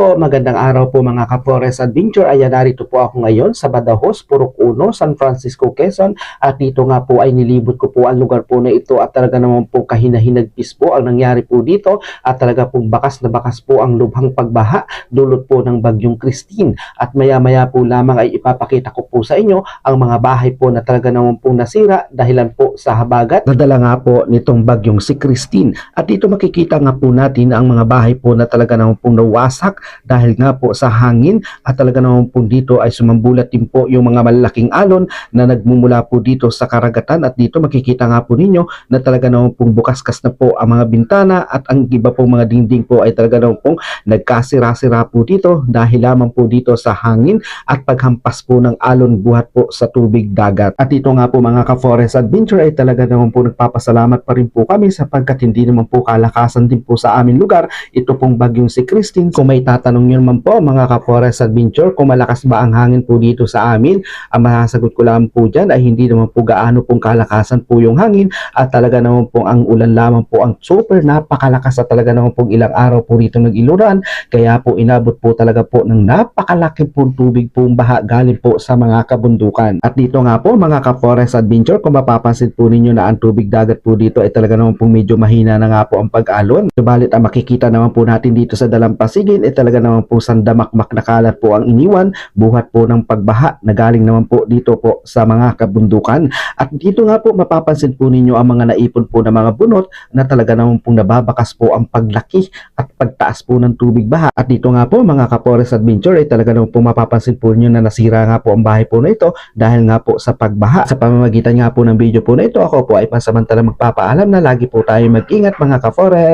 po, magandang araw po mga ka-Forest Adventure. Ayan, narito po ako ngayon sa Badajoz, Purok Uno, San Francisco, Quezon. At dito nga po ay nilibot ko po ang lugar po na ito at talaga naman po kahinahinagpis po ang nangyari po dito at talaga pong bakas na bakas po ang lubhang pagbaha dulot po ng bagyong Christine. At maya-maya po lamang ay ipapakita ko po sa inyo ang mga bahay po na talaga naman po nasira dahilan po sa habagat. Nadala nga po nitong bagyong si Christine. At dito makikita nga po natin ang mga bahay po na talaga naman pong nawasak dahil nga po sa hangin at talaga naman po dito ay sumambulat din po yung mga malalaking alon na nagmumula po dito sa karagatan at dito makikita nga po ninyo na talaga naman pong bukas-kas na po ang mga bintana at ang iba pong mga dingding po ay talaga naman pong nagkasira-sira po dito dahil lamang po dito sa hangin at paghampas po ng alon buhat po sa tubig dagat. At ito nga po mga ka-forest adventure ay talaga naman po nagpapasalamat pa rin po kami sapagkat hindi naman po kalakasan din po sa aming lugar ito pong bagyong si Christine. Kung may tatanong nyo naman po mga ka-forest adventure kung malakas ba ang hangin po dito sa amin, ang masasagot ko lang po dyan ay hindi naman po gaano pong kalakasan po yung hangin at talaga naman po ang ulan lamang po ang super napakalakas at talaga naman po ilang araw po rito nag-iluran kaya po inabot po talaga po ng napakalaki po tubig pong baha galing po sa mga kabundukan. At dito nga po mga ka-forest adventure kung mapapansin po ninyo na ang tubig dagat po dito ay talaga naman po medyo mahina na nga po ang pag-alon. Subalit ang makikita naman po natin dito sa Dalampasigin ay talaga naman po sandamakmak na kalat po ang iniwan buhat po ng pagbaha na galing naman po dito po sa mga kabundukan. At dito nga po mapapansin po ninyo ang mga naipon po na mga bunot na talaga naman po nababakas po ang paglaki at pagtaas po ng tubig baha. At dito nga po mga ka-forest adventure ay talaga naman po mapapansin po ninyo na nasira nga po ang bahay po na ito dahil nga po sa pagbaha. Sa pamamagitan nga po ng video po na ito ako po ay pansamantala magpapaalam na lagi po tayo mag-ingat mga ka-forest.